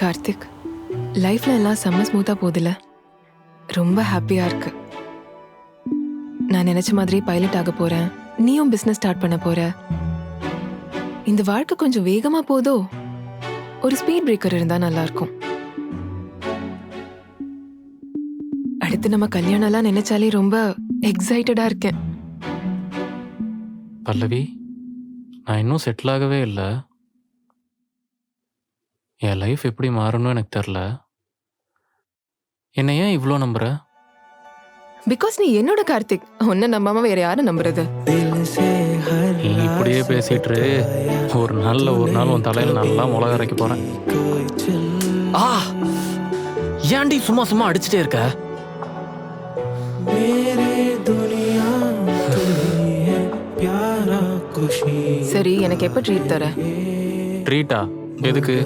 கார்த்திக் லைஃப்ல எல்லாம் செம்ம ஸ்மூத்தா போதில்ல ரொம்ப ஹாப்பியா இருக்கு. நான் நினைச்ச மாதிரி பைலட் ஆக போறேன். நீயும் பிசினஸ் ஸ்டார்ட் பண்ண போற. இந்த வாழ்க்கை கொஞ்சம் வேகமா போதோ? ஒரு ஸ்பீட் பிரேக்கர் இருந்தா நல்லா இருக்கும் அடுத்து நம்ம கல்யாணம்லாம் நினைச்சாலே ரொம்ப எக்ஸைட்டடா இருக்கேன். பல்லவி நான் இன்னும் செட்டில் ஆகவே இல்லை. என் லைஃப் எப்படி மாறணும்னு எனக்கு தெரில. என்னை ஏன் இவ்வளோ நம்புற? பிகாஸ் நீ என்னோட கார்த்திக். உன்னை நம்பாம வேற யாரும் நம்புறது? நீ இப்படியே பேசிட்டு இரு. ஒரு நாள்ல ஒரு நாள் உன் தலையில நல்லா மிளகா அரைக்க போறேன். ஆ ஏன்டி சும்மா சும்மா அடிச்சுட்டே இருக்க? சரி எனக்கு எப்ப ட்ரீட் தர? ட்ரீட்டா எதுக்கு?